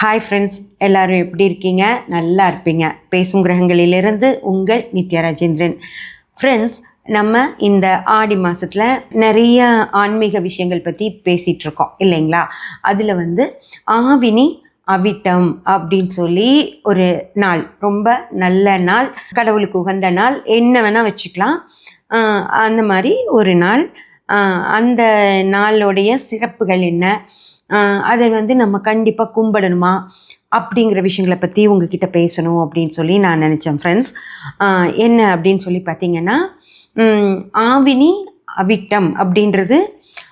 Hi friends எல்லாரும் எப்படி இருக்கீங்க? நல்லா இருப்பீங்க. பேசும் கிரகங்களிலிருந்து உங்கள் நித்யா ராஜேந்திரன். ஃப்ரெண்ட்ஸ் நம்ம இந்த ஆடி மாதத்தில் நிறைய ஆன்மீக விஷயங்கள் பற்றி பேசிகிட்ருக்கோம் இல்லைங்களா? அதில் வந்து ஆவினி அவிட்டம் அப்படின்னு சொல்லி ஒரு நாள் ரொம்ப நல்ல நாள் கடவுளுக்கு உகந்த நாள் என்ன வேணால் வச்சுக்கலாம். அந்த மாதிரி ஒரு நாள். அந்த நாளுடைய சிறப்புகள் என்ன? அதை வந்து நம்ம கண்டிப்பாக கும்பிடணுமா அப்படிங்கிற விஷயங்களை பற்றி உங்ககிட்ட பேசணும் அப்படின்னு சொல்லி நான் நினச்சேன் ஃப்ரெண்ட்ஸ் என்ன அப்படின்னு சொல்லி பார்த்தீங்கன்னா ஆவினி அவிட்டம் அப்படின்றது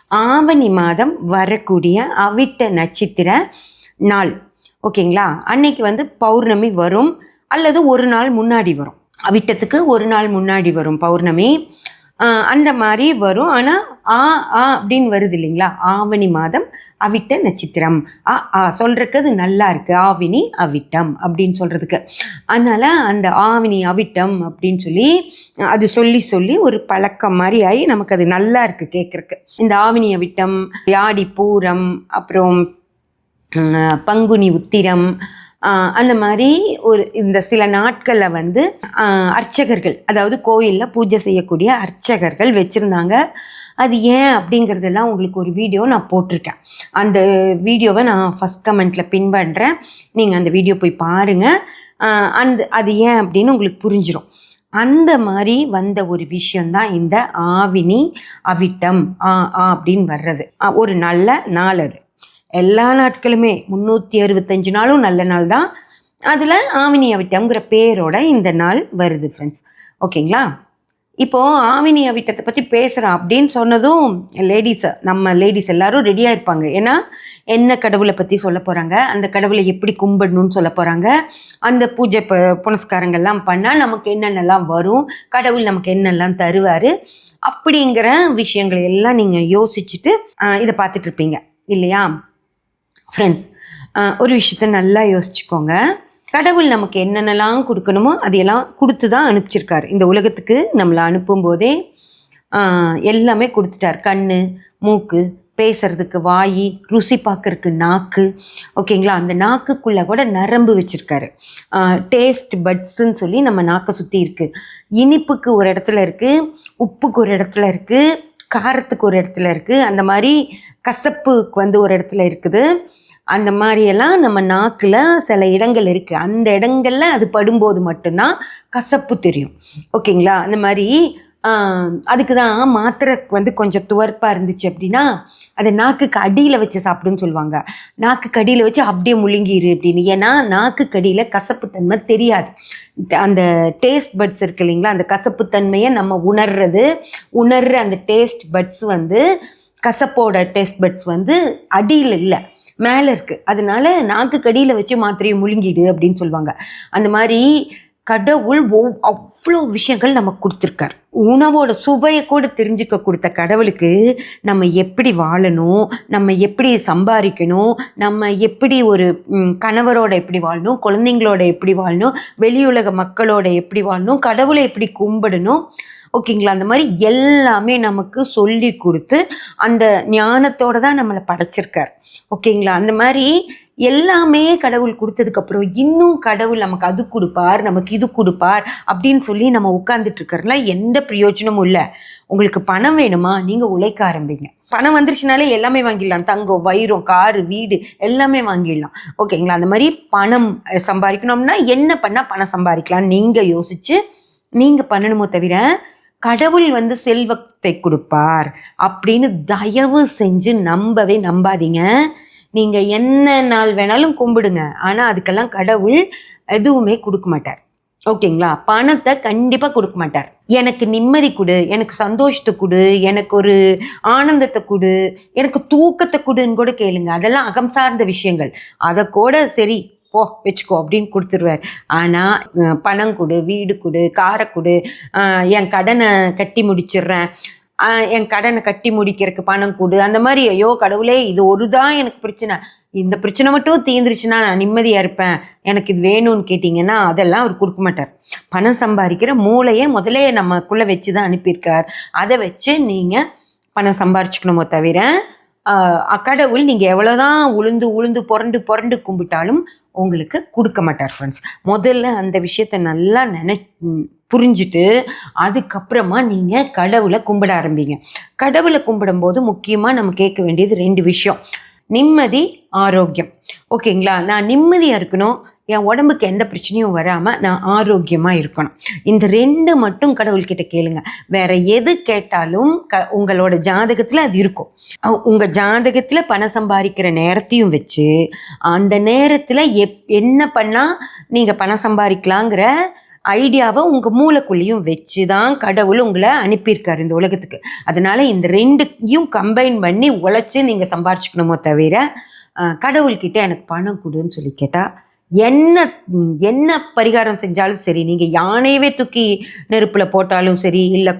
ஆவணி மாதம் வரக்கூடிய அவிட்ட நட்சத்திர நாள். ஓகேங்களா? அன்னைக்கு வந்து பௌர்ணமி வரும் அல்லது ஒரு நாள் முன்னாடி வரும். அவிட்டத்துக்கு ஒரு நாள் முன்னாடி வரும் பௌர்ணமி. அந்த மாதிரி வரும். ஆனால் ஆ ஆ அப்படின்னு வருது இல்லைங்களா? ஆவணி மாதம் அவிட்ட நட்சத்திரம். ஆ ஆ சொல்கிறதுக்கு அது நல்லா இருக்குது ஆவினி அவிட்டம் அப்படின்னு சொல்கிறதுக்கு அதனால் அந்த ஆவினி அவிட்டம் அப்படின்னு சொல்லி அது சொல்லி சொல்லி ஒரு பழக்கம் மாதிரி ஆகி நமக்கு அது நல்லா இருக்குது கேட்குறக்கு இந்த ஆவினி அவிட்டம் யாடி பூரம் அப்புறம் பங்குனி உத்திரம் அந்த மாதிரி ஒரு இந்த சில நாட்களில் வந்து அர்ச்சகர்கள் அதாவது கோயிலில் பூஜை செய்யக்கூடிய அர்ச்சகர்கள் வச்சுருந்தாங்க. அது ஏன் அப்படிங்கிறதெல்லாம் உங்களுக்கு ஒரு வீடியோ நான் போட்டிருக்கேன். அந்த வீடியோவை நான் ஃபஸ்ட் கமெண்ட்டில் பின் பண்ணுறேன் நீங்கள் அந்த வீடியோ போய் பாருங்கள் அந்த அது ஏன் அப்படின்னு உங்களுக்கு புரிஞ்சிடும் அந்த மாதிரி வந்த ஒரு விஷயந்தான் இந்த ஆவினி அவிட்டம் ஆ ஆ அப்படின்னு வர்றது. ஆ, ஒரு நல்ல நாள் அது. எல்லா நாட்களுமே முந்நூற்றி அறுபத்தஞ்சு நாளும் நல்ல நாள் தான். அதில் ஆவினி அவிட்டம்ங்கிற பேரோட இந்த நாள் வருது ஃப்ரெண்ட்ஸ் ஓகேங்களா? இப்போது ஆவினி அவிட்டத்தை பற்றி பேசுகிறோம் அப்படின்னு சொன்னதும் லேடிஸை நம்ம லேடிஸ் எல்லாரும் ரெடியாக இருப்பாங்க. ஏன்னா என்ன கடவுளை பற்றி சொல்ல போகிறாங்க அந்த கடவுளை எப்படி கும்பிடணும்னு சொல்ல போகிறாங்க அந்த பூஜை ப புனஸ்காரங்கள்லாம் பண்ணால் நமக்கு என்னென்னலாம் வரும் கடவுள் நமக்கு என்னெல்லாம் தருவார் அப்படிங்கிற விஷயங்களை எல்லாம் நீங்கள் யோசிச்சுட்டு இதை பார்த்துட்ருப்பீங்க இல்லையா? ஃப்ரெண்ட்ஸ் ஒரு விஷயத்த நல்லா யோசிச்சுக்கோங்க. கடவுள் நமக்கு என்னென்னலாம் கொடுக்கணுமோ அதையெல்லாம் கொடுத்து தான் அனுப்பிச்சிருக்காரு. இந்த உலகத்துக்கு நம்மளை அனுப்பும்போதே எல்லாமே கொடுத்துட்டார். கண் மூக்கு பேசுறதுக்கு வாய் ருசி பார்க்கறதுக்கு நாக்கு. ஓகேங்களா அந்த நாக்குக்குள்ளே கூட நரம்பு வச்சுருக்காரு. டேஸ்ட் பட்ஸுன்னு சொல்லி நம்ம நாக்கை சுற்றி இருக்குது இனிப்புக்கு ஒரு இடத்துல இருக்குது உப்புக்கு ஒரு இடத்துல இருக்குது காரத்துக்கு ஒரு இடத்துல இருக்குது அந்த மாதிரி கசப்புக்கு வந்து ஒரு இடத்துல இருக்குது. அந்த மாதிரியெல்லாம் நம்ம நாக்கில் சில இடங்கள் இருக்குது அந்த இடங்களில் அது படும்போது மட்டும்தான் கசப்பு தெரியும். ஓகேங்களா? அந்த மாதிரி அதுக்கு தான் மாத்திரை வந்து கொஞ்சம் துவர்ப்பாக இருந்துச்சு அப்படின்னா அதை நாக்குக்கு அடியில் வச்சு சாப்பிடுன்னு சொல்லுவாங்க. நாக்குக்கு அடியில் வச்சு அப்படியே முழுங்கிரு அப்படின்னு. ஏன்னா நாக்குக்கு அடியில் கசப்புத்தன்மை தெரியாது. அந்த டேஸ்ட் பட்ஸ் இருக்கு இல்லைங்களா அந்த கசப்புத்தன்மையை நம்ம உணர்றது உணர்ற அந்த டேஸ்ட் பட்ஸ் வந்து கசப்போட டேஸ்ட் பட்ஸ் வந்து அடியில் இல்லை மேலே இருக்குது அதனால நாக்கு கடியில் வச்சு மாத்திரையை முழுங்கிடு அப்படின்னு சொல்லுவாங்க. அந்த மாதிரி கடவுள் ஒவ் அவ்வளோ விஷயங்கள் நமக்கு கொடுத்துருக்கார். உணவோட சுவையை கூட தெரிஞ்சுக்க கொடுத்த கடவுளுக்கு நம்ம எப்படி வாழணும் நம்ம எப்படி சம்பாதிக்கணும் நம்ம எப்படி ஒரு கணவரோட எப்படி வாழணும் குழந்தைங்களோட எப்படி வாழணும் வெளியுலக மக்களோட எப்படி வாழணும் கடவுளை எப்படி கும்பிடணும் ஓகேங்களா? அந்த மாதிரி எல்லாமே நமக்கு சொல்லி கொடுத்து அந்த ஞானத்தோட தான் நம்மளை படைச்சிருக்கார். ஓகேங்களா? அந்த மாதிரி எல்லாமே கடவுள் கொடுத்ததுக்கப்புறம் இன்னும் கடவுள் நமக்கு அது கொடுப்பார் நமக்கு இது கொடுப்பார் அப்படின்னு சொல்லி நம்ம உட்கார்ந்துட்டு எந்த பிரயோஜனமும் இல்லை. உங்களுக்கு பணம் வேணுமா? நீங்கள் உழைக்க ஆரம்பிங்க. பணம் வந்துருச்சுனாலே எல்லாமே வாங்கிடலாம். தங்கம் வைரம் காரு வீடு எல்லாமே வாங்கிடலாம். ஓகேங்களா? அந்த மாதிரி பணம் சம்பாதிக்கணும்னா என்ன பண்ணால் பணம் சம்பாதிக்கலாம்? நீங்கள் யோசிச்சு நீங்கள் பண்ணணுமோ தவிர கடவுள் வந்து செல்வத்தை கொடுப்பார் அப்படின்னு தயவு செஞ்சு நம்பவே நம்பாதீங்க. நீங்கள் என்ன நாள் வேணாலும் கும்பிடுங்க. ஆனால் அதுக்கெல்லாம் கடவுள் எதுவுமே கொடுக்க மாட்டார். ஓகேங்களா? பணத்தை கண்டிப்பாக கொடுக்க மாட்டார். எனக்கு நிம்மதி கொடு எனக்கு சந்தோஷத்தை கொடு எனக்கு ஒரு ஆனந்தத்தை கொடு எனக்கு தூக்கத்தை கொடுன்னு கூட கேளுங்க. அதெல்லாம் அகம் சார்ந்த விஷயங்கள். அதை கூட சரி போ வச்சுக்கோ அப்படின்னு கொடுத்துருவார். ஆனால் பணம் கொடு வீடு கொடு காரை கொடு என் கடனை கட்டி முடிச்சிடுறேன். என் கடனை கட்டி முடிக்கிறதுக்கு பணம் கொடு. அந்த மாதிரி ஐயோ கடவுளே இது ஒரு தான் எனக்கு பிரச்சனை. இந்த பிரச்சனை மட்டும் தீர்ந்துருச்சுன்னா நான் நிம்மதியாக இருப்பேன். எனக்கு இது வேணும்னு கேட்டிங்கன்னா அதெல்லாம் அவர் கொடுக்க மாட்டார். பணம் சம்பாதிக்கிற மூளையை முதலே நம்மக்குள்ளே வச்சு தான் அனுப்பியிருக்கார். அதை வச்சு நீங்கள் பணம் சம்பாரிச்சுக்கணுமோ தவிர ஆஹ் கடவுள் நீங்கள் எவ்வளோதான் உளுந்து உளுந்து புரண்டு புரண்டு கும்பிட்டாலும் உங்களுக்கு கொடுக்க மாட்டார் ஃப்ரெண்ட்ஸ் முதல்ல அந்த விஷயத்தை நல்லா நினை புரிஞ்சுட்டு அதுக்கப்புறமா நீங்கள் கடவுளை கும்பிட ஆரம்பிங்க. கடவுளை கும்பிடும்போது முக்கியமாக நம்ம கேட்க வேண்டியது ரெண்டு விஷயம். நிம்மதி ஆரோக்கியம். ஓகேங்களா? நான் நிம்மதியாக இருக்கணும். என் உடம்புக்கு எந்த பிரச்சனையும் வராமல் நான் ஆரோக்கியமாக இருக்கணும். இந்த ரெண்டு மட்டும் கடவுள்கிட்ட கேளுங்க. வேற எது கேட்டாலும் க உங்களோட ஜாதகத்தில் அது இருக்கும். உங்கள் ஜாதகத்தில் பணம் சம்பாதிக்கிற நேரத்தையும் வச்சு அந்த நேரத்தில் எப் என்ன பண்ணால் நீங்கள் பணம் சம்பாதிக்கலாங்கிற ஐடியாவை உங்கள் மூளைக்குள்ளேயும் வச்சு தான் கடவுள் உங்களை அனுப்பியிருக்காரு இந்த உலகத்துக்கு. அதனால் இந்த ரெண்டையும் கம்பைன் பண்ணி உழைச்சி நீங்கள் சம்பாரிச்சுக்கணுமோ தவிர கடவுள்கிட்ட எனக்கு பணம் கொடுன்னு சொல்லி கேட்டால் என்ன என்ன பரிகாரம் செஞ்சாலும் சரி நீங்கள் யானையவே தூக்கி நெருப்பில் போட்டாலும் சரி இல்லை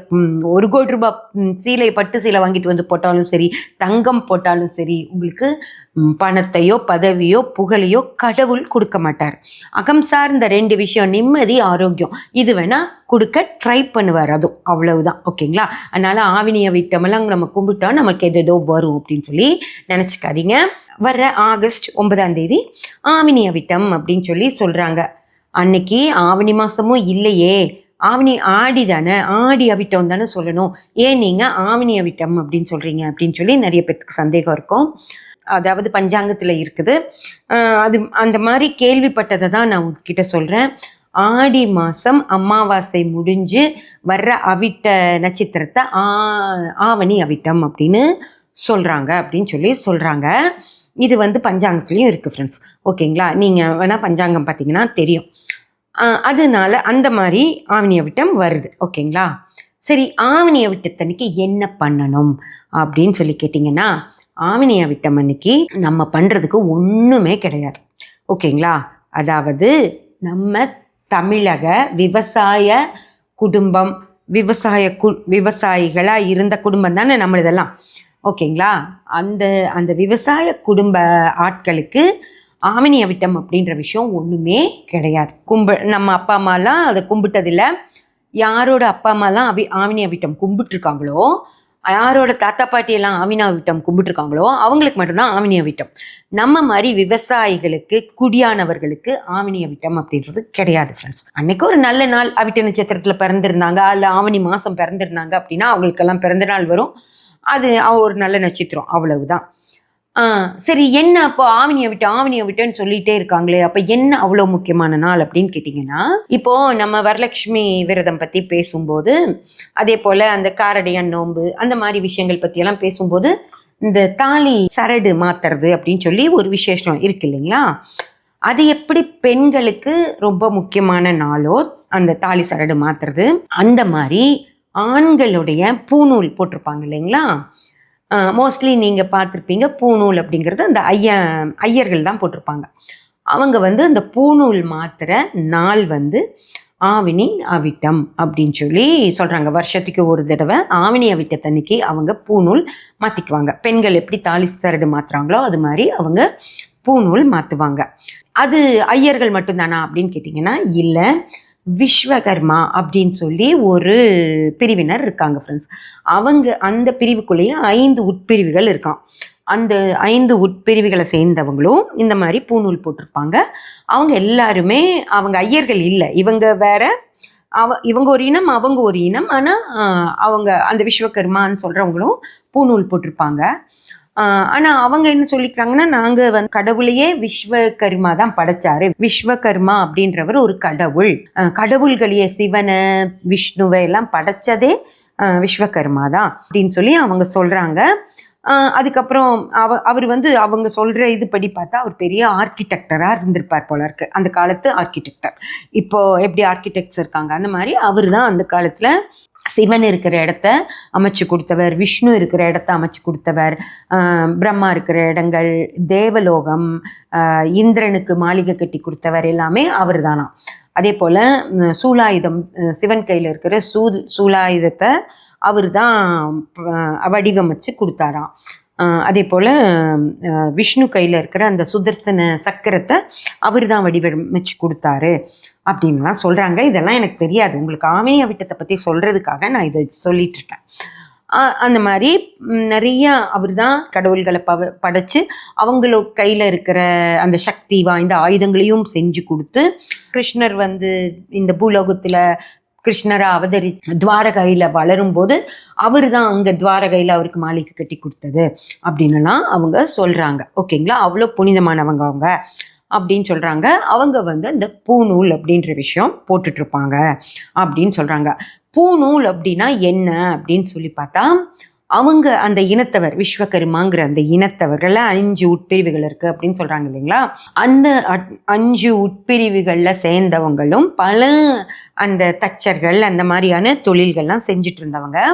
ஒரு கோடி ரூபாய் சீலை பட்டு சீலை வாங்கிட்டு வந்து போட்டாலும் சரி தங்கம் போட்டாலும் சரி உங்களுக்கு பணத்தையோ பதவியோ புகழையோ கடவுள் கொடுக்க மாட்டார். அகம் சார்ந்த ரெண்டு விஷயம் நிம்மதி ஆரோக்கியம். இது வேணா கொடுக்க ட்ரை பண்ணுவார். அதுவும் அவ்வளவுதான். ஓகேங்களா? அதனால ஆவினிய விட்டமெல்லாம் நம்ம கும்பிட்டோம் நமக்கு எது ஏதோ வரும் அப்படின்னு சொல்லி நினச்சிக்காதீங்க. வர்ற ஆகஸ்ட் ஒன்பதாம் தேதி ஆவினிய விட்டம் அப்படின்னு சொல்லி சொல்கிறாங்க அன்னைக்கு ஆவணி மாதமும் இல்லையே. ஆவணி ஆடி தானே ஆடி அவிட்டம் தானே சொல்லணும். ஏன் நீங்கள் ஆவணி அவிட்டம் அப்படின்னு சொல்கிறீங்க அப்படின்னு சொல்லி நிறைய பேத்துக்கு சந்தேகம் இருக்கும். அதாவது பஞ்சாங்கத்தில் இருக்குது. அது அந்த மாதிரி கேள்விப்பட்டதை தான் நான் உங்ககிட்ட சொல்கிறேன் ஆடி மாதம் அமாவாசை முடிஞ்சு வர்ற அவிட்ட நட்சத்திரத்தை ஆ ஆவணி அவிட்டம் அப்படின்னு சொல்கிறாங்க அப்படின்னு சொல்லி சொல்கிறாங்க இது வந்து பஞ்சாங்கத்துலேயும் இருக்குது ஃப்ரெண்ட்ஸ் ஓகேங்களா? நீங்கள் வேணால் பஞ்சாங்கம் பார்த்தீங்கன்னா தெரியும். அதனால அந்த மாதிரி ஆவணி அவிட்டம் வருது. ஓகேங்களா? சரி ஆவணி அவிட்டத்தன்னைக்கு என்ன பண்ணணும் அப்படின்னு சொல்லி கேட்டிங்கன்னா ஆவினியா விட்டம் அன்னைக்கு நம்ம பண்ணுறதுக்கு ஒன்றுமே கிடையாது. ஓகேங்களா? அதாவது நம்ம தமிழக விவசாய குடும்பம் விவசாய கு விவசாயிகளாக இருந்த குடும்பம் தானே நம்மளதெல்லாம் ஓகேங்களா? அந்த அந்த விவசாய குடும்ப ஆட்களுக்கு ஆவணி அவிட்டம் அப்படின்ற விஷயம் ஒன்றுமே கிடையாது. கும்ப நம்ம அப்பா அம்மாலாம் அதை கும்பிட்டதில்ல. யாரோட அப்பா அம்மாலாம் அவி ஆவணி அவிட்டம் கும்பிட்டுருக்காங்களோ யாரோட தாத்தா பாட்டி எல்லாம் ஆவினா விட்டம் கும்பிட்டுருக்காங்களோ அவங்களுக்கு மட்டும்தான் ஆவினிய விட்டம். நம்ம மாதிரி விவசாயிகளுக்கு குடியானவர்களுக்கு ஆவினிய விட்டம் அப்படின்றது கிடையாது ஃப்ரெண்ட்ஸ் அன்னைக்கு ஒரு நல்ல நாள் அவிட்ட நட்சத்திரத்தில் பிறந்திருந்தாங்க அல்ல ஆவணி மாதம் பிறந்திருந்தாங்க அப்படின்னா அவங்களுக்கெல்லாம் பிறந்த நாள் வரும். அது ஒரு நல்ல நட்சத்திரம் அவ்வளவுதான். சரி என்ன அப்போ ஆவணியை விட்டு ஆவணியை விட்டுன்னு சொல்லிட்டே இருக்காங்களே அப்போ என்ன அவ்வளோ முக்கியமான நாள் அப்படின்னு கேட்டிங்கன்னா இப்போ நம்ம வரலட்சுமி விரதம் பற்றி பேசும்போது அதே போல் அந்த காரடையான் நோன்பு அந்த மாதிரி விஷயங்கள் பற்றியெல்லாம் பேசும்போது இந்த தாலி சரடு மாத்துறது அப்படின்னு சொல்லி ஒரு விசேஷம் இருக்கு இல்லைங்களா? அது எப்படி பெண்களுக்கு ரொம்ப முக்கியமான நாளோ அந்த தாலி சரடு மாத்துறது அந்த மாதிரி ஆண்களுடைய பூநூல் போட்டிருப்பாங்க இல்லைங்களா? மோஸ்ட்லி நீங்கள் பார்த்துருப்பீங்க பூநூல் அப்படிங்கிறது அந்த ஐய ஐயர்கள் தான் போட்டிருப்பாங்க. அவங்க வந்து அந்த பூநூல் மாத்திர நாள் வந்து ஆவினி அவிட்டம் அப்படின்னு சொல்லி சொல்கிறாங்க வருஷத்துக்கு ஒரு தடவை ஆவினி அவிட்டத்தன்னைக்கு அவங்க பூநூல் மாற்றிக்குவாங்க பெண்கள் எப்படி தாலி சரடு மாற்றுறாங்களோ அது மாதிரி அவங்க பூநூல் மாற்றுவாங்க அது ஐயர்கள் மட்டும்தானா அப்படின்னு கேட்டிங்கன்னா இல்லை. விஸ்வகர்மா அப்படின்னு சொல்லி ஒரு பிரிவினர் இருக்காங்க ஃப்ரெண்ட்ஸ் அவங்க அந்த பிரிவுக்குள்ளேயே ஐந்து உட்பிரிவுகள் இருக்கான் அந்த ஐந்து உட்பிரிவுகளை சேர்ந்தவங்களும் இந்த மாதிரி பூநூல் போட்டிருப்பாங்க. அவங்க எல்லாருமே அவங்க ஐயர்கள் இல்லை. இவங்க வேற அவ இவங்க ஒரு இனம் அவங்க ஒரு இனம். ஆனால் அவங்க அந்த விஸ்வகர்மான்னு சொல்கிறவங்களும் பூநூல் போட்டிருப்பாங்க. ஆனால் அவங்க என்ன சொல்லிக்கிறாங்கன்னா நாங்கள் வந்து கடவுளையே விஸ்வகர்மா தான் படைச்சாரு. விஸ்வகர்மா அப்படின்றவர் ஒரு கடவுள். அஹ் கடவுள்களையே சிவனை விஷ்ணுவை எல்லாம் படைச்சதே விஸ்வகர்மா தான் அப்படின்னு சொல்லி அவங்க சொல்கிறாங்க அதுக்கப்புறம் அவ அவர் வந்து அவங்க சொல்கிற இது படி பார்த்தா அவர் பெரிய ஆர்கிடெக்டராக இருந்திருப்பார் போல இருக்கு. அந்த காலத்து ஆர்கிடெக்டர் இப்போ எப்படி ஆர்கிடெக்ட்ஸ் இருக்காங்க? அந்த மாதிரி அவர் தான் அந்த காலத்தில் சிவன் இருக்கிற இடத்த அமைச்சு கொடுத்தவர் விஷ்ணு இருக்கிற இடத்த அமைச்சு கொடுத்தவர் பிரம்மா இருக்கிற இடங்கள் தேவலோகம் இந்திரனுக்கு மாளிகை கட்டி கொடுத்தவர் எல்லாமே அவர் தானா அதே போல் சூலாயுதம் சிவன் கையில் இருக்கிற சூ சூலாயுதத்தை அவர் தான் வடிவமைச்சு கொடுத்தாராம். அதே போல் விஷ்ணு கையில் இருக்கிற அந்த சுதர்சன சக்கரத்தை அவர் தான் வடிவமைச்சு கொடுத்தாரு அப்படின்லாம் சொல்கிறாங்க இதெல்லாம் எனக்கு தெரியாது. உங்களுக்கு ஆமைய விட்டத்தை பற்றி சொல்கிறதுக்காக நான் இதை சொல்லிட்டு இருக்கேன். அந்த மாதிரி நிறையா நிறைய அவர் தான் கடவுள்களை பவ படைச்சு அவங்களோட கையில் இருக்கிற அந்த சக்தி வாய்ந்த ஆயுதங்களையும் செஞ்சு கொடுத்து கிருஷ்ணர் வந்து இந்த பூலோகத்தில் கிருஷ்ணரா அவதரி துவாரகையில் வளரும்போது அவர் தான் அங்கே துவாரகையில் அவருக்கு மாளிகை கட்டி கொடுத்தது. அப்படின்னுலாம் அவங்க சொல்கிறாங்க ஓகேங்களா? அவ்வளோ புனிதமானவங்க அவங்க. அப்படின்னு சொல்கிறாங்க அவங்க வந்து இந்த பூநூல் அப்படின்ற விஷயம் போட்டுட்ருப்பாங்க. அப்படின்னு சொல்கிறாங்க பூநூல் அப்படின்னா என்ன? அப்படின்னு சொல்லி பார்த்தா அவங்க அந்த இனத்தவர் விஸ்வகர்மாங்கிற அந்த இனத்தவர்களில் அஞ்சு உட்பிரிவுகள் இருக்குது அப்படின்னு சொல்கிறாங்க இல்லைங்களா? அந்த அட்- அஞ்சு உட்பிரிவுகளில் சேர்ந்தவங்களும் பல அந்த தச்சர்கள் அந்த மாதிரியான தொழில்கள்லாம் செஞ்சுட்டு இருந்தவங்க.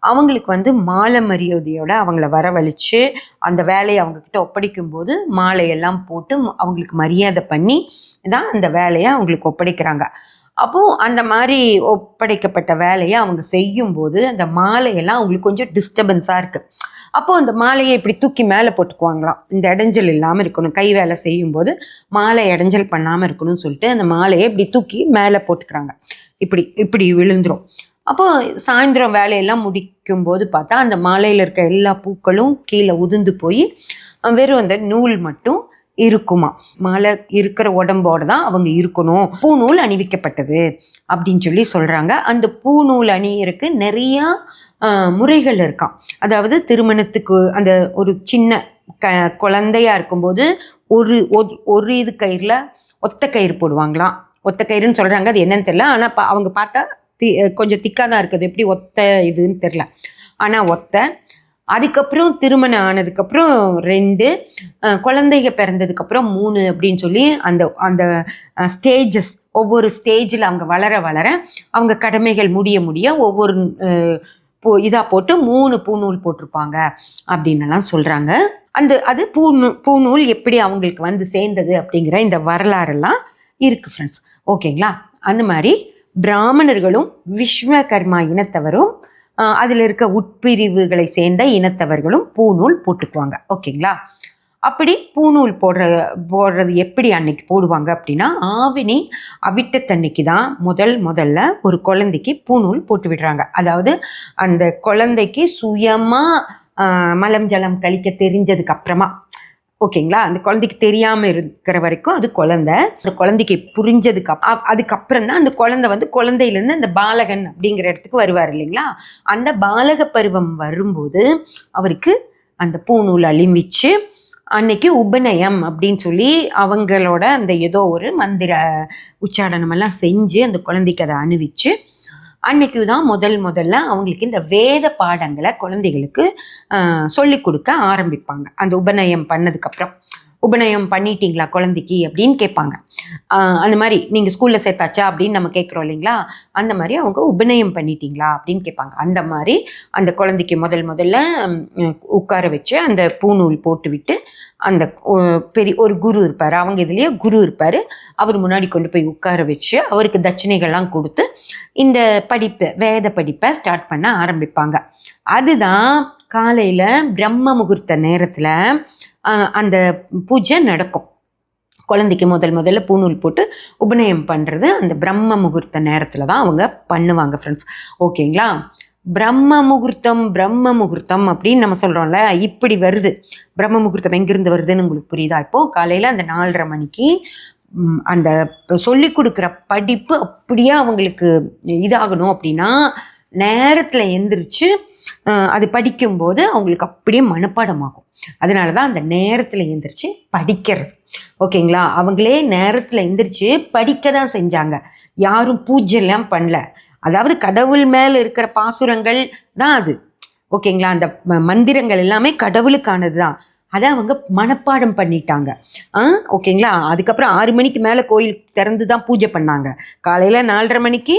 அவங்களுக்கு வந்து மாலை மரியாதையோட அவங்கள வரவழைச்சு அந்த வேலையை அவங்கக்கிட்ட ஒப்படைக்கும் போது மாலையெல்லாம் போட்டு அவங்களுக்கு மரியாதை பண்ணி தான் அந்த வேலையை அவங்களுக்கு ஒப்படைக்கிறாங்க. அப்போது அந்த மாதிரி ஒப்படைக்கப்பட்ட வேலையை அவங்க செய்யும்போது அந்த மாலையெல்லாம் அவங்களுக்கு கொஞ்சம் டிஸ்டர்பன்ஸாக இருக்குது அப்போது அந்த மாலையை இப்படி தூக்கி மேலே போட்டுக்குவாங்களாம். இந்த இடைஞ்சல் இல்லாமல் இருக்கணும். கை வேலை செய்யும்போது மாலை இடைஞ்சல் பண்ணாமல் இருக்கணும்னு சொல்லிட்டு அந்த மாலையை இப்படி தூக்கி மேலே போட்டுக்கிறாங்க. இப்படி இப்படி விழுந்துரும். அப்போது சாயந்தரம் வேலையெல்லாம் முடிக்கும் போது பார்த்தா அந்த மாலையில் இருக்க எல்லா பூக்களும் கீழே உதிர்ந்து போய் வெறும் அந்த நூல் மட்டும் இருக்குமா? மலை இருக்கிற உடம்போட தான் அவங்க இருக்கணும். பூநூல் அணிவிக்கப்பட்டது அப்படின்னு சொல்லி சொல்கிறாங்க அந்த பூநூல் அணியருக்கு நிறையா முறைகள் இருக்காம். அதாவது திருமணத்துக்கு அந்த ஒரு சின்ன க குழந்தையா இருக்கும்போது ஒரு ஒரு- ஒரு இது கயிறில் ஒத்த கயிறு போடுவாங்களாம். ஒத்த கயிறுன்னு சொல்கிறாங்க அது என்னன்னு தெரியல. ஆனால் பா அவங்க பார்த்தா தி கொஞ்சம் திக்காக தான் இருக்குது. எப்படி ஒத்த இதுன்னு தெரில ஆனால் ஒத்த அதுக்கப்புறம் திருமணம் ஆனதுக்கப்புறம் ரெண்டு அஹ், குழந்தைங்க பிறந்ததுக்கப்புறம் மூணு அப்படின்னு சொல்லி அந்த அந்த ஸ்டேஜஸ் ஒவ்வொரு ஸ்டேஜில் அவங்க வளர வளர அவங்க கடமைகள் முடிய முடிய ஒவ்வொரு போ இதாக போட்டு மூணு பூநூல் போட்டிருப்பாங்க அப்படின்னுலாம் சொல்கிறாங்க அந்த அது பூநூ பூநூல் எப்படி அவங்களுக்கு வந்து சேர்ந்தது அப்படிங்கிற இந்த வரலாறெல்லாம் இருக்குது ஃப்ரெண்ட்ஸ் ஓகேங்களா அந்த மாதிரி பிராமணர்களும் விஸ்வகர்மா இனத்தவரும் அதில் இருக்க உட்பிரிவுகளை சேர்ந்த இனத்தவர்களும் பூநூல் போட்டுக்குவாங்க. ஓகேங்களா? அப்படி பூநூல் போடுற போடுறது எப்படி அன்னைக்கு போடுவாங்க அப்படின்னா ஆவினி அவிட்டத்தன்னைக்கு தான் முதல் முதல்ல ஒரு குழந்தைக்கு பூநூல் போட்டு விடுறாங்க. அதாவது அந்த குழந்தைக்கு சுயமாக மலம் ஜலம் கழிக்க தெரிஞ்சதுக்கு அப்புறமா. ஓகேங்களா? அந்த குழந்தைக்கு தெரியாமல் இருக்கிற வரைக்கும் அது குழந்தை. அந்த குழந்தைக்கு புரிஞ்சதுக்கு அப் அதுக்கப்புறம் தான் அந்த குழந்தை வந்து குழந்தையிலேருந்து அந்த பாலகன் அப்படிங்கிற இடத்துக்கு வருவார் இல்லைங்களா? அந்த பாலக பருவம் வரும்போது அவருக்கு அந்த பூநூல் அழிமிச்சு அன்னைக்கு உபநயம் அப்படின்னு சொல்லி அவங்களோட அந்த ஏதோ ஒரு மந்திர உச்சாடனமெல்லாம் செஞ்சு அந்த குழந்தைக்கு அதை அணிவிச்சு அன்னைக்கு தான் முதல் முதல்ல அவங்களுக்கு இந்த வேத பாடங்களை குழந்தைகளுக்கு சொல்லி கொடுக்க ஆரம்பிப்பாங்க. அந்த உபநயம் பண்ணதுக்கப்புறம் உபநயம் பண்ணிட்டீங்களா குழந்தைக்கு அப்படின்னு கேட்பாங்க. அந்த மாதிரி நீங்கள் ஸ்கூலில் சேர்த்தாச்சா அப்படின்னு நம்ம கேட்குறோம் இல்லைங்களா? அந்த மாதிரி அவங்க உபநயம் பண்ணிட்டீங்களா அப்படின்னு கேட்பாங்க. அந்த மாதிரி அந்த குழந்தைக்கு முதல் முதல்ல உட்கார வச்சு அந்த பூநூல் போட்டு விட்டு அந்த பெரிய ஒரு குரு இருப்பார். அவங்க இதுலேயே குரு இருப்பார். அவர் முன்னாடி கொண்டு போய் உட்கார வச்சு அவருக்கு தட்சணைகள்லாம் கொடுத்து இந்த படிப்பு வேத படிப்பை ஸ்டார்ட் பண்ண ஆரம்பிப்பாங்க. அதுதான் காலையில் பிரம்ம முகூர்த்த நேரத்தில் அந்த பூஜை நடக்கும். குழந்தைக்கு முதல் முதல்ல பூநூல் போட்டு உபநயம் பண்ணுறது அந்த பிரம்ம முகூர்த்த நேரத்தில் தான் அவங்க பண்ணுவாங்க ஃப்ரெண்ட்ஸ் ஓகேங்களா? பிரம்ம முகூர்த்தம் பிரம்ம முகூர்த்தம் அப்படின்னு நம்ம சொல்கிறோம்ல இப்படி வருது. பிரம்ம முகூர்த்தம் எங்கேருந்து வருதுன்னு உங்களுக்கு புரியுதா? இப்போது காலையில் அந்த நாலரை மணிக்கு அந்த சொல்லி கொடுக்குற படிப்பு அப்படியே அவங்களுக்கு இதாகணும் அப்படின்னா நேரத்தில் எந்திரிச்சு அது படிக்கும்போது அவங்களுக்கு அப்படியே மனப்பாடமாகும். அதனால தான் அந்த நேரத்தில் எந்திரிச்சு படிக்கிறது. ஓகேங்களா? அவங்களே நேரத்தில் எந்திரிச்சு படிக்க தான் செஞ்சாங்க. யாரும் பூஜைலாம் பண்ணல. அதாவது கடவுள் மேலே இருக்கிற பாசுரங்கள் தான் அது. ஓகேங்களா? அந்த மந்திரங்கள் எல்லாமே கடவுளுக்கானது தான் அதை அவங்க மனப்பாடம் பண்ணிட்டாங்க. ஆ ஓகேங்களா? அதுக்கப்புறம் ஆறு மணிக்கு மேலே கோயில் திறந்து தான் பூஜை பண்ணாங்க. காலையில் நாலரை மணிக்கு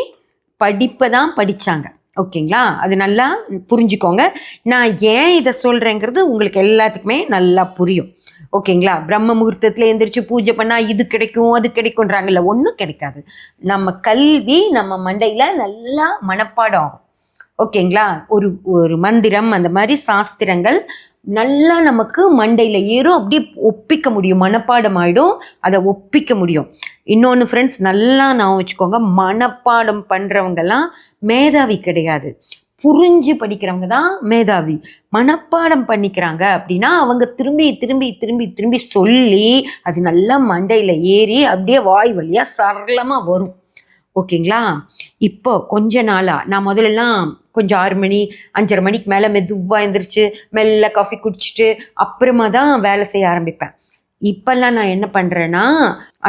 படிப்பை தான் படித்தாங்க ஓகேங்களா? அது நல்லா புரிஞ்சுக்கோங்க. நான் ஏன் இதை சொல்கிறேங்கிறது உங்களுக்கு எல்லாத்துக்குமே நல்லா புரியும். ஓகேங்களா? பிரம்ம முகூர்த்தத்தில் எந்திரிச்சு பூஜை பண்ணால் இது கிடைக்கும் அது கிடைக்கும்ன்றாங்கல்ல ஒன்றும் கிடைக்காது. நம்ம கல்வி நம்ம மண்டையில் நல்லா மனப்பாடம் ஆகும். ஓகேங்களா? ஒரு ஒரு மந்திரம் அந்த மாதிரி சாஸ்திரங்கள் நல்லா நமக்கு மண்டையில் ஏறும் அப்படியே ஒப்பிக்க முடியும். மனப்பாடம் ஆகிடும் அதை ஒப்பிக்க முடியும். இன்னொன்று ஃப்ரெண்ட்ஸ் நல்லா நான் வச்சுக்கோங்க மனப்பாடம் பண்ணுறவங்கெல்லாம் மேதாவி கிடையாது. புரிஞ்சு படிக்கிறவங்க தான் மேதாவி. மனப்பாடம் பண்ணிக்கிறாங்க அப்படின்னா அவங்க திரும்பி திரும்பி திரும்பி திரும்பி சொல்லி அது நல்லா மண்டையில் ஏறி அப்படியே வாய் வழியாக சரளமாக வரும். ஓகேங்களா? இப்போ கொஞ்ச நாளாக நான் முதல்லலாம் கொஞ்சம் ஆறு மணி அஞ்சரை மணிக்கு மேலே மெதுவாக எழுந்திரிச்சு மெல்ல காஃபி குடிச்சிட்டு அப்புறமா தான் வேலை செய்ய ஆரம்பிப்பேன். இப்போல்லாம் நான் என்ன பண்ணுறேன்னா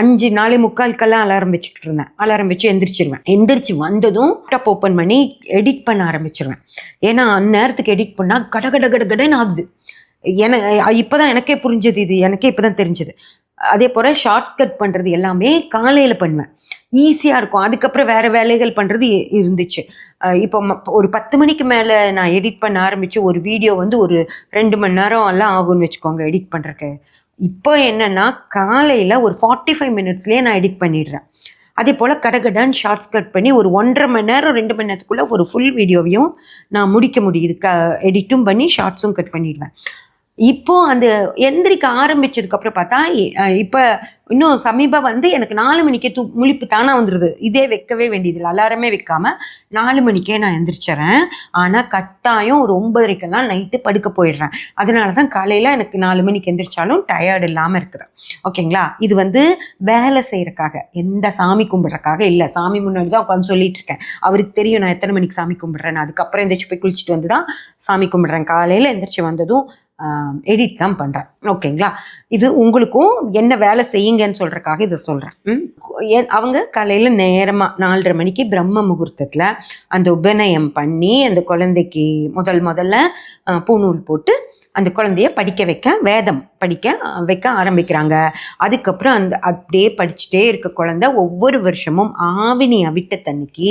அஞ்சு நாளை முக்கால்க்கெல்லாம் அலாரம் வச்சுக்கிட்டு இருந்தேன். அலாரம் வச்சு எந்திரிச்சிருவேன். எந்திரிச்சு வந்ததும் லேப்டாப் ஓப்பன் பண்ணி எடிட் பண்ண ஆரம்பிச்சிருவேன். ஏன்னா அந்நேரத்துக்கு எடிட் பண்ணால் கட கட கட கடன்னு ஆகுது. என இப்போ தான் எனக்கே புரிஞ்சது இது. எனக்கே இப்போ தான் தெரிஞ்சது. அதே போல் ஷார்ட்ஸ் கட் பண்ணுறது எல்லாமே காலையில் பண்ணுவேன். ஈஸியாக இருக்கும். அதுக்கப்புறம் வேறு வேலைகள் பண்ணுறது இருந்துச்சு. இப்போ ம- ஒரு பத்து மணிக்கு மேலே நான் எடிட் பண்ண ஆரம்பித்து ஒரு வீடியோ வந்து ஒரு ரெண்டு மணி நேரம் எல்லாம் ஆகும்னு வச்சுக்கோங்க எடிட் பண்ணுறக்கு இப்போ என்னென்னா காலையில் ஒரு ஃபார்ட்டி ஃபைவ் மினிட்ஸ்லேயே நான் எடிட் பண்ணிடுறேன். அதே போல் கடகடான்னு ஷார்ட்ஸ் கட் பண்ணி ஒரு ஒன்றரை மணி நேரம் ரெண்டு மணி நேரத்துக்குள்ளே ஒரு ஃபுல் வீடியோவையும் நான் முடிக்க முடியுது. க எடிட்டும் பண்ணி ஷார்ட்ஸும் கட் பண்ணிடுவேன். இப்போ அந்த எந்திரிக்க ஆரம்பிச்சதுக்கப்புறம் பார்த்தா இப்போ இன்னும் சமீபம் வந்து எனக்கு நாலு மணிக்கே தூ முழிப்பு தானே வந்துடுது இதே வைக்கவே வேண்டியதில்லை. அலாரமே வைக்காம நாலு மணிக்கே நான் எந்திரிச்சிடறேன் ஆனால் கட்டாயம் ஒரு ஒன்பதரைக்கெல்லாம் நைட்டு படுக்க போயிடுறேன். அதனால தான் காலையில் எனக்கு நாலு மணிக்கு எந்திரிச்சாலும் டயர்டு இல்லாமல் இருக்குது. ஓகேங்களா? இது வந்து வேலை செய்கிறக்காக எந்த சாமி கும்பிட்றக்காக இல்லை. சாமி முன்னாடி தான் உட்காந்து சொல்லிட்டு இருக்கேன். அவருக்கு தெரியும் நான் எத்தனை மணிக்கு சாமி கும்பிட்றேன் அதுக்கப்புறம் எந்திரிச்சு போய் குளிச்சுட்டு வந்து தான் சாமி கும்பிட்றேன். காலையில் எந்திரிச்சு வந்ததும் எடிட் தான் பண்ணுறேன் ஓகேங்களா? இது உங்களுக்கும் என்ன வேலை செய்யுங்கன்னு சொல்கிறக்காக இதை சொல்கிறேன் அவங்க காலையில் நேரமாக நாலரை மணிக்கு பிரம்ம முகூர்த்தத்தில் அந்த உபநயம் பண்ணி அந்த குழந்தைக்கு முதல் முதல்ல பூநூல் பூணூல் போட்டு அந்த குழந்தைய படிக்க வைக்க வேதம் படிக்க வைக்க ஆரம்பிக்கிறாங்க. அதுக்கப்புறம் அந்த அப்படியே படிச்சுட்டே இருக்க குழந்த ஒவ்வொரு வருஷமும் ஆவினி அவிட்டத்தன்னைக்கு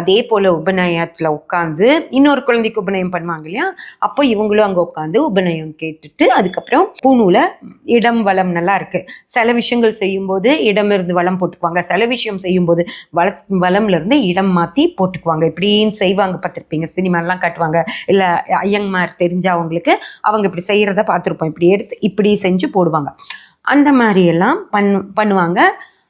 அதே போல் உபநயத்தில் உட்காந்து இன்னொரு குழந்தைக்கு உபநயம் பண்ணுவாங்க இல்லையா? அப்போ இவங்களும் அங்கே உட்காந்து உபநயம் கேட்டுட்டு அதுக்கப்புறம் பூணூல இடம் வளம் நல்லா இருக்கு. சில விஷயங்கள் செய்யும்போது இடம் இருந்து வளம் போட்டுக்குவாங்க. சில விஷயம் செய்யும்போது வள வளம்ல இருந்து இடம் மாற்றி போட்டுக்குவாங்க. இப்படின்னு செய்வாங்க பார்த்துருப்பீங்க. சினிமாலாம் காட்டுவாங்க. இல்லை ஐயங்மார் தெரிஞ்ச அவங்களுக்கு அவங்க இப்படி செய்கிறத பார்த்துருப்போம். இப்படி எடுத்து இப்படி செஞ்சு போடுவாங்க. அந்த மாதிரி எல்லாம் பண்ணு பண்ணுவாங்க.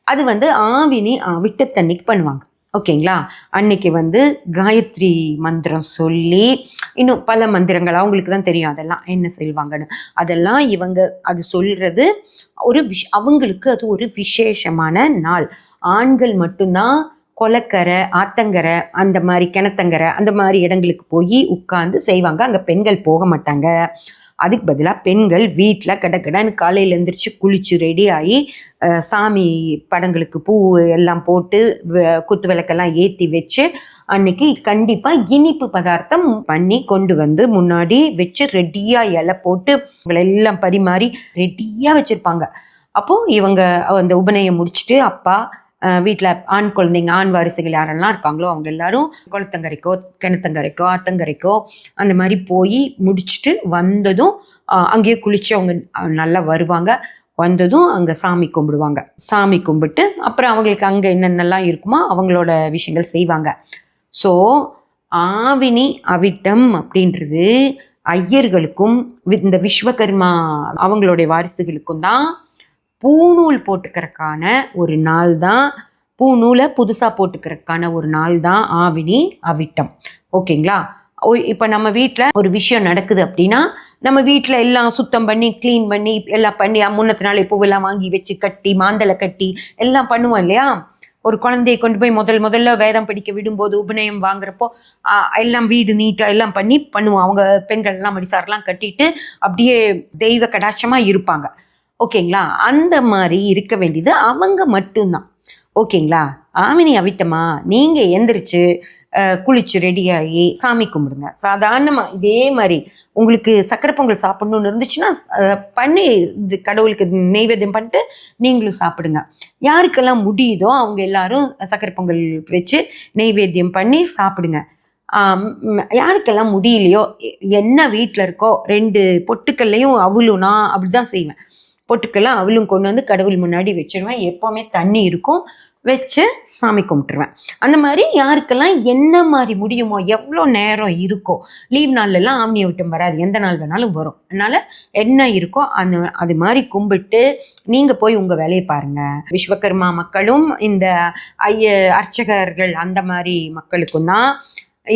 அது வந்து ஆவினி விட்டத்தன்னைக்கு பண்ணுவாங்க. ஓகேங்களா? அன்னைக்கு வந்து காயத்ரி மந்திரம் சொல்லி இன்னும் பல மந்திரங்கள் அவங்களுக்கு தான் தெரியும். அதெல்லாம் என்ன செய்வாங்கன்னு அதெல்லாம் இவங்க அது சொல்கிறது ஒரு விஷ் அவங்களுக்கு அது ஒரு விசேஷமான நாள். ஆண்கள் மட்டும்தான் கொலக்கரை ஆத்தங்கரை அந்த மாதிரி கிணத்தங்கரை அந்த மாதிரி இடங்களுக்கு போய் உட்காந்து செய்வாங்க. அங்கே பெண்கள் போக மாட்டாங்க. அதுக்கு பதிலாக பெண்கள் வீட்டில் கடக்கடன்னு காலையில் எழுந்திரிச்சு குளிச்சு ரெடி ஆகி சாமி படங்களுக்கு பூ எல்லாம் போட்டு வ- குத்து விளக்கெல்லாம் ஏற்றி வச்சு அன்னைக்கு கண்டிப்பாக இனிப்பு பதார்த்தம் பண்ணி கொண்டு வந்து முன்னாடி வச்சு ரெடியாக இலை போட்டு எல்லாம் பரிமாறி ரெடியாக வச்சுருப்பாங்க. அப்போது இவங்க அந்த உபநயம் முடிச்சுட்டு அப்பா வீட்டில் ஆண் குழந்தைங்க ஆண் வாரிசுகள் யாரெல்லாம் இருக்காங்களோ அவங்க எல்லாரும் குளத்தங்கரைக்கோ கிணத்தங்கரைக்கோ ஆத்தங்கரைக்கோ அந்த மாதிரி போய் முடிச்சுட்டு வந்ததும் அங்கேயே குளிச்சு அவங்க நல்லா வருவாங்க. வந்ததும் அங்கே சாமி கும்பிடுவாங்க. சாமி கும்பிட்டு அப்புறம் அவங்களுக்கு அங்கே என்னென்னலாம் இருக்குமோ அவங்களோட விஷயங்கள் செய்வாங்க. ஸோ ஆவினி அவிட்டம் அப்படின்றது ஐயர்களுக்கும் வி- இந்த விஸ்வகர்மா அவங்களுடைய வாரிசுகளுக்கும் தான் பூநூல் போட்டுக்கிறதுக்கான ஒரு நாள் தான் பூநூலை புதுசாக போட்டுக்கிறதுக்கான ஒரு நாள் தான் ஆவினி அவிட்டம். ஓகேங்களா? இப்போ நம்ம வீட்டில் ஒரு விஷயம் நடக்குது அப்படின்னா நம்ம வீட்டில் எல்லாம் சுத்தம் பண்ணி க்ளீன் பண்ணி எல்லாம் பண்ணி முன்னத்து நாளை பூவெல்லாம் வாங்கி வச்சு கட்டி மாந்தலை கட்டி எல்லாம் பண்ணுவோம் இல்லையா? ஒரு குழந்தையை கொண்டு போய் முதல் முதல்ல வேதம் படிக்க விடும்போது உபநயம் வாங்குறப்போ எல்லாம் வீடு நீட்டாக எல்லாம் பண்ணி பண்ணுவோம். அவங்க பெண்கள் எல்லாம் மடிசாரெல்லாம் கட்டிட்டு அப்படியே தெய்வ கடாட்சமாக இருப்பாங்க. ஓகேங்களா? அந்த மாதிரி இருக்க வேண்டியது அவங்க மட்டும்தான். ஓகேங்களா? ஆமினி அவிட்டமா நீங்கள் எந்திரிச்சு குளிச்சு ரெடியாகி சாமி கும்பிடுங்க. சாதாரணமாக இதே மாதிரி உங்களுக்கு சக்கரை பொங்கல் சாப்பிட்ணுன்னு இருந்துச்சுன்னா பண்ணி இது கடவுளுக்கு நெய்வேத்தியம் பண்ணிட்டு நீங்களும் சாப்பிடுங்க. யாருக்கெல்லாம் முடியுதோ அவங்க எல்லாரும் சக்கரை பொங்கல் வச்சு நெய்வேத்தியம் பண்ணி சாப்பிடுங்க. யாருக்கெல்லாம் முடியலையோ என்ன வீட்டில் இருக்கோ ரெண்டு பொட்டுக்கல்லையும் அவ்வளோனா அப்படி தான் செய்வேன். பொட்டுக்கெல்லாம் அவளும் கொண்டு வந்து கடவுள் முன்னாடி வச்சிருவேன். எப்போவுமே தண்ணி இருக்கும். வச்சு சாமி கும்பிட்டுருவேன். அந்த மாதிரி யாருக்கெல்லாம் என்ன மாதிரி முடியுமோ எவ்வளோ நேரம் இருக்கோ லீவ் நாள்லலாம் ஆம்னியை விட்டம் வராது. எந்த நாள் வேணாலும் வரும். அதனால் என்ன இருக்கோ அந்த அது மாதிரி கும்பிட்டு நீங்கள் போய் உங்கள் வேலையை பாருங்கள் விஸ்வகர்மா மக்களும் இந்த ஐய அர்ச்சகர்கள் அந்த மாதிரி மக்களுக்கும் தான்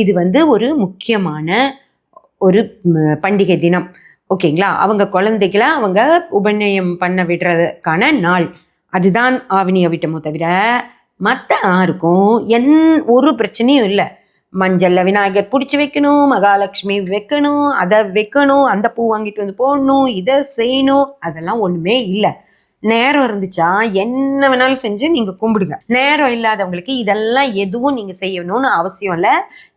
இது வந்து ஒரு முக்கியமான ஒரு பண்டிகை தினம். ஓகேங்களா? அவங்க குழந்தைகளை அவங்க உபநயம் பண்ண விடுறதுக்கான நாள். அதுதான் ஆவினி அவிட்டமோ தவிர மற்ற யாருக்கும் என் ஒரு பிரச்சனையும் இல்லை. மஞ்சளில் விநாயகர் பிடிச்சி வைக்கணும் மகாலட்சுமி வைக்கணும் அதை வைக்கணும் அந்த பூ வாங்கிட்டு வந்து போடணும் இதை செய்யணும் அதெல்லாம் ஒன்றுமே இல்லை. நேரம் இருந்துச்சா என்ன வேணாலும் செஞ்சு நீங்க கும்பிடுங்க. நேரம் இல்லாதவங்களுக்கு இதெல்லாம் எதுவும் நீங்க செய்யணும்னு அவசியம் இல்லை.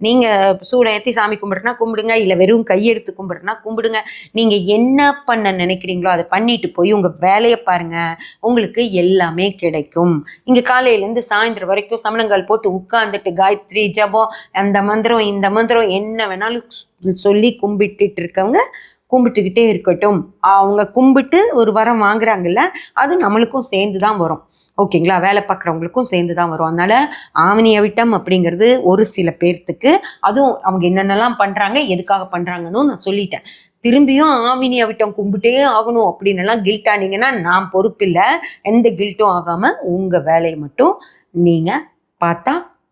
நீங்க சூட ஏத்தி சாமி கும்பிடுனா கும்பிடுங்க இல்லை வெறும் கையெடுத்து கும்பிடுனா கும்பிடுங்க. நீங்க என்ன பண்ண நினைக்கிறீங்களோ அதை பண்ணிட்டு போய் உங்க வேலையை பாருங்க. உங்களுக்கு எல்லாமே கிடைக்கும். இங்க காலையில இருந்து சாயந்தரம் வரைக்கும் சமணங்கால் போட்டு உட்கார்ந்துட்டு காயத்ரி ஜபம் அந்த மந்திரம் இந்த மந்திரம் என்ன வேணாலும் சொல்லி கும்பிட்டுட்டு இருக்கவங்க கும்பிட்டுக்கிட்டே இருக்கட்டும். அவங்க கும்பிட்டு ஒரு வரம் வாங்குறாங்கல்ல அது நம்மளுக்கும் சேர்ந்து தான் வரும். ஓகேங்களா? வேலை பார்க்குறவங்களுக்கும் சேர்ந்து தான் வரும். அதனால ஆவணிய அவிட்டம் அப்படிங்கிறது ஒரு சில பேர்த்துக்கு அதுவும் அவங்க என்னென்னலாம் பண்ணுறாங்க எதுக்காக பண்ணுறாங்கன்னு நான் சொல்லிட்டேன். திரும்பியும் ஆவினி அவிட்டம் கும்பிட்டே ஆகணும் அப்படின்னு எல்லாம் கில்ட் ஆனீங்கன்னா நான் பொறுப்பில்லை. எந்த கில்ட்டும் ஆகாமல் உங்கள் வேலையை மட்டும் நீங்கள் பார்த்தா